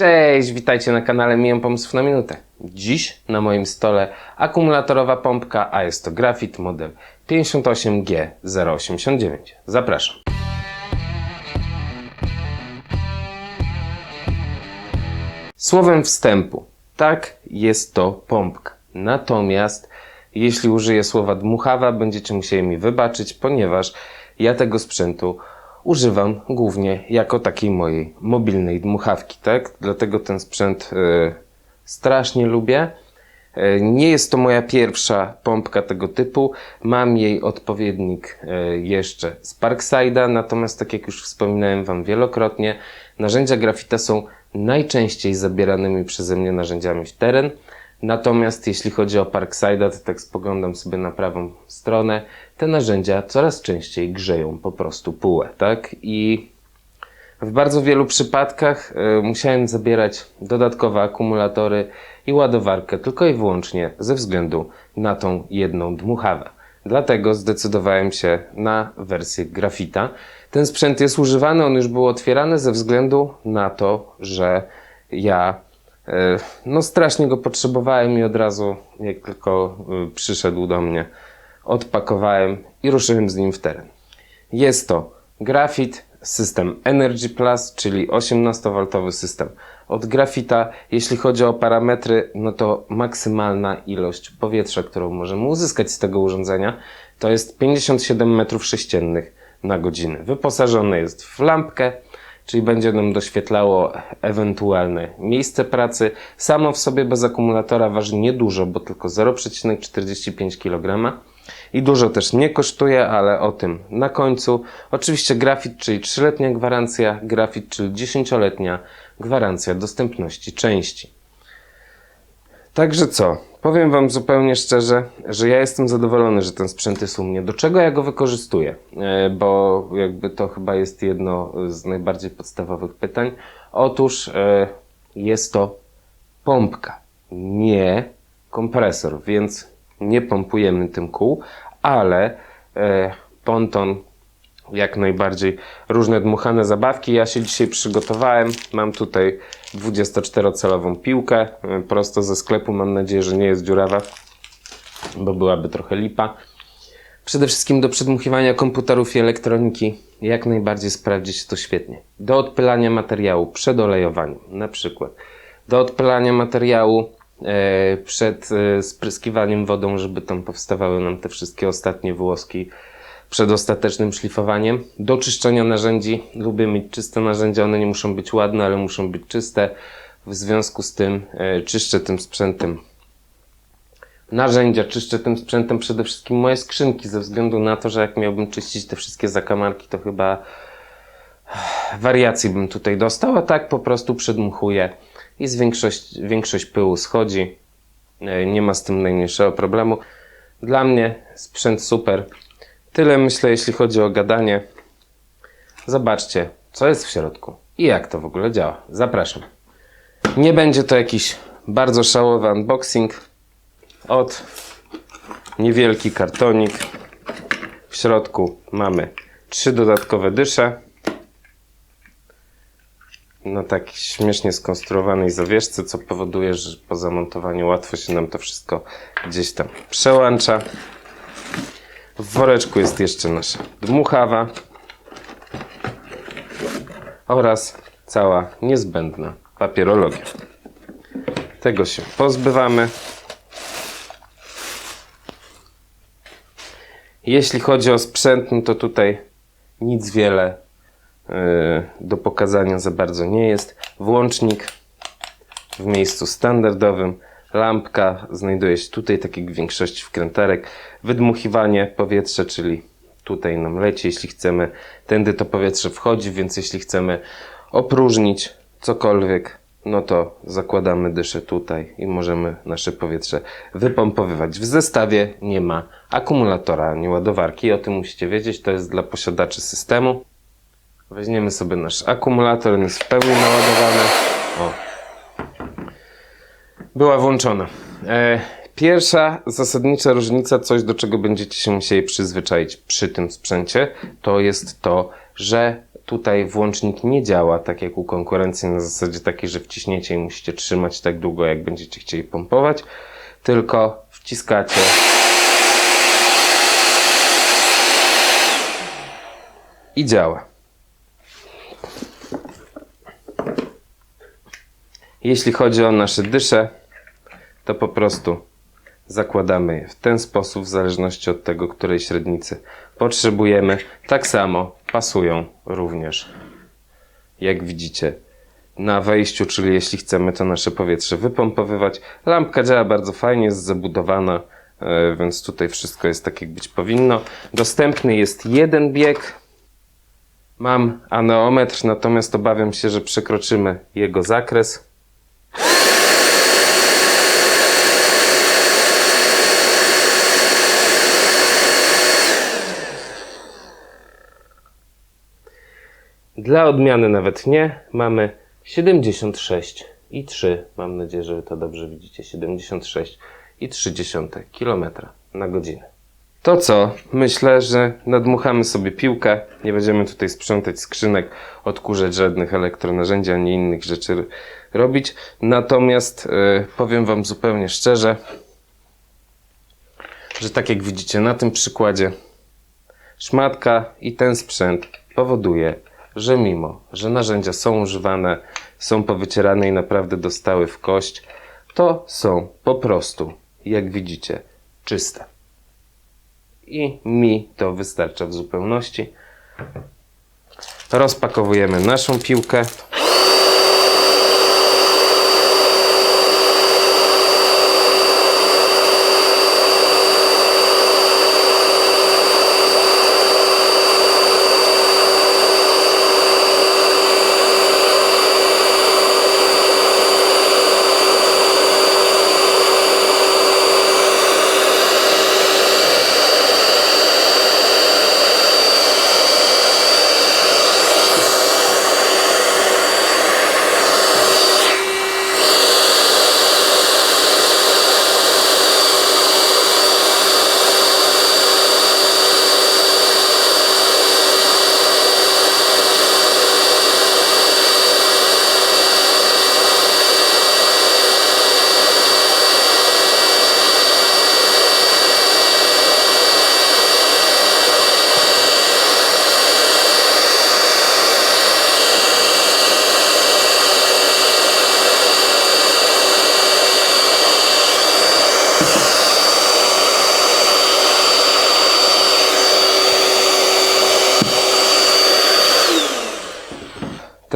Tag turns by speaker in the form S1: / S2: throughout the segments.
S1: Cześć, witajcie na kanale Mijam Pomysł na Minutę. Dziś na moim stole akumulatorowa pompka, a jest to Grafit model 58G089. Zapraszam. Słowem wstępu, tak, jest to pompka. Natomiast jeśli użyję słowa dmuchawa, będziecie musieli mi wybaczyć, ponieważ ja tego sprzętu używam głównie jako takiej mojej mobilnej dmuchawki, tak? Dlatego ten sprzęt y, strasznie lubię. Y, Nie jest to moja pierwsza pompka tego typu. Mam jej odpowiednik y, jeszcze z Parkside'a, natomiast tak jak już wspominałem Wam wielokrotnie, narzędzia grafita są najczęściej zabieranymi przeze mnie narzędziami w teren. Natomiast jeśli chodzi o Parkside'a, to tak spoglądam sobie na prawą stronę, te narzędzia coraz częściej grzeją po prostu półę, tak? I w bardzo wielu przypadkach y, musiałem zabierać dodatkowe akumulatory i ładowarkę tylko i wyłącznie ze względu na tą jedną dmuchawę. Dlatego zdecydowałem się na wersję grafita. Ten sprzęt jest używany, on już był otwierany ze względu na to, że ja no strasznie go potrzebowałem i od razu jak tylko y, przyszedł do mnie odpakowałem i ruszyłem z nim w teren. Jest to Grafit, system Energy Plus, czyli 18V system od Grafita. Jeśli chodzi o parametry, no to maksymalna ilość powietrza, którą możemy uzyskać z tego urządzenia, to jest 57 m3 na godzinę. Wyposażony jest w lampkę, czyli będzie nam doświetlało ewentualne miejsce pracy. Samo w sobie bez akumulatora waży niedużo, bo tylko 0,45 kg. I dużo też nie kosztuje, ale o tym na końcu. Oczywiście grafit, czyli 3-letnia gwarancja, grafit, czyli 10-letnia gwarancja dostępności części. Także co? Powiem Wam zupełnie szczerze, że ja jestem zadowolony, że ten sprzęt jest u mnie. Do czego ja go wykorzystuję? E, Bo jakby to chyba jest jedno z najbardziej podstawowych pytań. Otóż e, jest to pompka, nie kompresor, więc nie pompujemy tym kół, ale e, ponton jak najbardziej różne dmuchane zabawki. Ja się dzisiaj przygotowałem. Mam tutaj 24-calową piłkę e, prosto ze sklepu. Mam nadzieję, że nie jest dziurawa, bo byłaby trochę lipa. Przede wszystkim do przedmuchiwania komputerów i elektroniki jak najbardziej sprawdzi się to świetnie. Do odpylania materiału przed olejowaniem, na przykład. Do odpylania materiału e, przed e, spryskiwaniem wodą, żeby tam powstawały nam te wszystkie ostatnie włoski przed ostatecznym szlifowaniem. Do czyszczenia narzędzi lubię mieć czyste narzędzia, one nie muszą być ładne, ale muszą być czyste. W związku z tym e, czyszczę tym sprzętem narzędzia, czyszczę tym sprzętem przede wszystkim moje skrzynki, ze względu na to, że jak miałbym czyścić te wszystkie zakamarki, to chyba wariacji bym tutaj dostał, a tak po prostu przedmuchuję i z większość, większość pyłu schodzi. E, Nie ma z tym najmniejszego problemu. Dla mnie sprzęt super. Tyle myślę, jeśli chodzi o gadanie. Zobaczcie, co jest w środku i jak to w ogóle działa. Zapraszam. Nie będzie to jakiś bardzo szałowy unboxing. Od niewielki kartonik. W środku mamy trzy dodatkowe dysze na tak śmiesznie skonstruowanej zawieszce, co powoduje, że po zamontowaniu łatwo się nam to wszystko gdzieś tam przełącza. Woreczku jest jeszcze nasza dmuchawa oraz cała niezbędna papierologia. Tego się pozbywamy. Jeśli chodzi o sprzęt, no to tutaj nic wiele yy, do pokazania za bardzo nie jest. Włącznik w miejscu standardowym. Lampka znajduje się tutaj, tak jak w większości wkrętarek. Wydmuchiwanie powietrza, czyli tutaj nam leci, jeśli chcemy. Tędy to powietrze wchodzi, więc jeśli chcemy opróżnić cokolwiek, no to zakładamy dyszę tutaj i możemy nasze powietrze wypompowywać. W zestawie nie ma akumulatora ani ładowarki. O tym musicie wiedzieć, to jest dla posiadaczy systemu. Weźmiemy sobie nasz akumulator, on jest w pełni naładowany. O, była włączona. E, pierwsza zasadnicza różnica, coś do czego będziecie się musieli przyzwyczaić przy tym sprzęcie, to jest to, że Tutaj włącznik nie działa tak jak u konkurencji na zasadzie takiej, że wciśniecie i musicie trzymać tak długo, jak będziecie chcieli pompować, tylko wciskacie i działa. Jeśli chodzi o nasze dysze, to po prostu zakładamy je w ten sposób, w zależności od tego, której średnicy potrzebujemy. Tak samo pasują również, jak widzicie, na wejściu, czyli jeśli chcemy to nasze powietrze wypompowywać. Lampka działa bardzo fajnie, jest zabudowana, e, więc tutaj wszystko jest tak, jak być powinno. Dostępny jest jeden bieg. Mam aneometr, natomiast obawiam się, że przekroczymy jego zakres. Dla odmiany nawet nie. Mamy 76 i 3. Mam nadzieję, że to dobrze widzicie. 76 i 0,3 km na godzinę. To co? Myślę, że nadmuchamy sobie piłkę. Nie będziemy tutaj sprzątać skrzynek, odkurzać żadnych elektronarzędzi ani innych rzeczy robić. Natomiast e, powiem Wam zupełnie szczerze, że tak jak widzicie na tym przykładzie, szmatka i ten sprzęt powoduje, że mimo, że narzędzia są używane, są powycierane i naprawdę dostały w kość, to są po prostu, jak widzicie, czyste. I mi to wystarcza w zupełności. Rozpakowujemy naszą piłkę.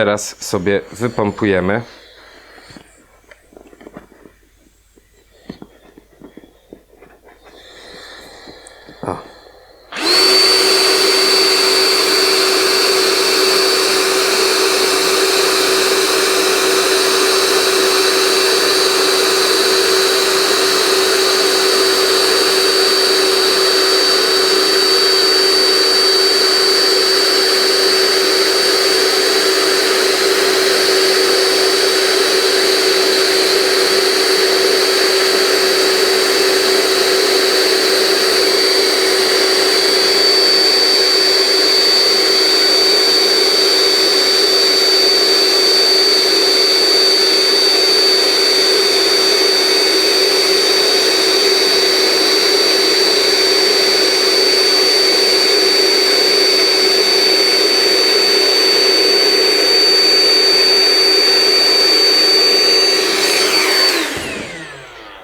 S1: Teraz sobie wypompujemy. O.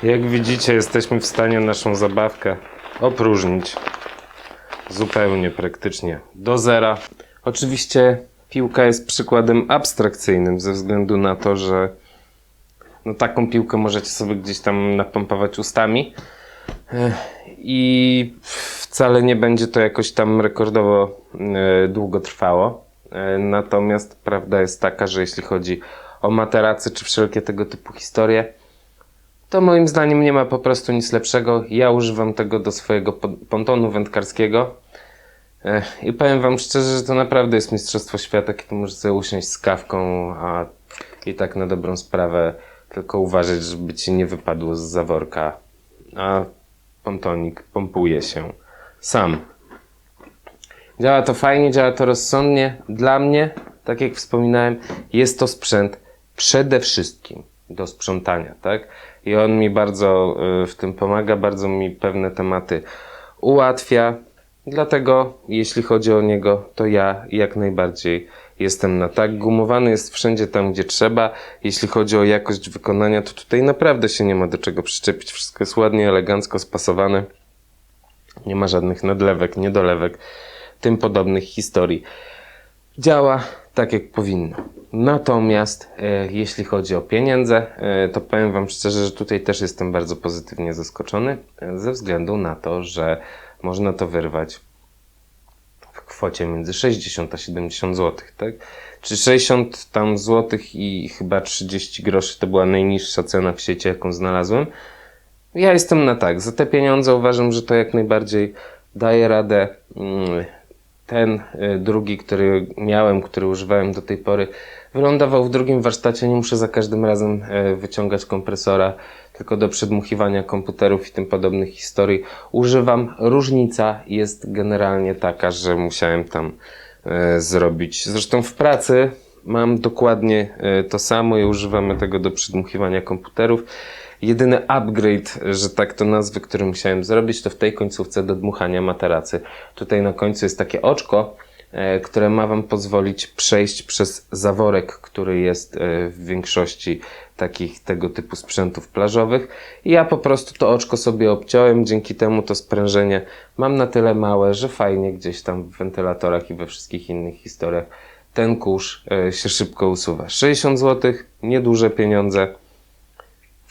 S1: Jak widzicie, jesteśmy w stanie naszą zabawkę opróżnić zupełnie praktycznie do zera. Oczywiście piłka jest przykładem abstrakcyjnym ze względu na to, że no taką piłkę możecie sobie gdzieś tam napompować ustami i wcale nie będzie to jakoś tam rekordowo e, długo trwało. E, Natomiast prawda jest taka, że jeśli chodzi o materacy czy wszelkie tego typu historie, to moim zdaniem nie ma po prostu nic lepszego. Ja używam tego do swojego pon- pontonu wędkarskiego. I powiem wam szczerze, że to naprawdę jest mistrzostwo świata, kiedy możesz usiąść z kawką, a i tak na dobrą sprawę tylko uważać, żeby ci nie wypadło z zaworka. A pontonik pompuje się sam. Działa to fajnie, działa to rozsądnie. Dla mnie, tak jak wspominałem, jest to sprzęt przede wszystkim do sprzątania, tak? I on mi bardzo y, w tym pomaga, bardzo mi pewne tematy ułatwia. Dlatego, jeśli chodzi o niego, to ja jak najbardziej jestem na tak. Gumowany jest wszędzie tam, gdzie trzeba. Jeśli chodzi o jakość wykonania, to tutaj naprawdę się nie ma do czego przyczepić. Wszystko jest ładnie, elegancko spasowane. Nie ma żadnych nadlewek, niedolewek, tym podobnych historii. Działa tak, jak powinno. Natomiast e, jeśli chodzi o pieniądze, e, to powiem Wam szczerze, że tutaj też jestem bardzo pozytywnie zaskoczony, e, ze względu na to, że można to wyrwać w kwocie między 60 a 70 zł, tak? Czy 60 tam złotych i chyba 30 groszy to była najniższa cena w sieci, jaką znalazłem. Ja jestem na tak. Za te pieniądze uważam, że to jak najbardziej daje radę. Ten y, drugi, który miałem, który używałem do tej pory, wylądował w drugim warsztacie. Nie muszę za każdym razem y, wyciągać kompresora, tylko do przedmuchiwania komputerów i tym podobnych historii używam. Różnica jest generalnie taka, że musiałem tam y, zrobić. Zresztą w pracy mam dokładnie to samo i używamy tego do przedmuchiwania komputerów. Jedyny upgrade, że tak to nazwę, który musiałem zrobić, to w tej końcówce do dmuchania materacy. Tutaj na końcu jest takie oczko, e, które ma Wam pozwolić przejść przez zaworek, który jest e, w większości takich tego typu sprzętów plażowych. I ja po prostu to oczko sobie obciąłem, dzięki temu to sprężenie mam na tyle małe, że fajnie gdzieś tam w wentylatorach i we wszystkich innych historiach ten kurz e, się szybko usuwa. 60 zł, nieduże pieniądze.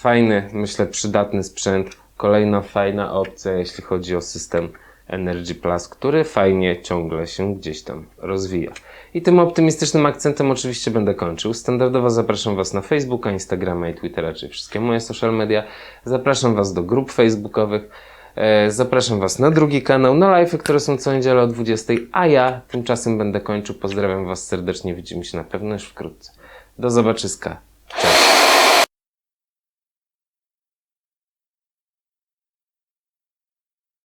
S1: Fajny, myślę, przydatny sprzęt. Kolejna fajna opcja, jeśli chodzi o system Energy Plus, który fajnie ciągle się gdzieś tam rozwija. I tym optymistycznym akcentem oczywiście będę kończył. Standardowo zapraszam Was na Facebooka, Instagrama i Twittera, czyli wszystkie moje social media. Zapraszam Was do grup facebookowych. E, Zapraszam Was na drugi kanał, na live, które są co niedzielę o 20, a ja tymczasem będę kończył. Pozdrawiam Was serdecznie, widzimy się na pewno już wkrótce. Do zobaczyska. Cześć.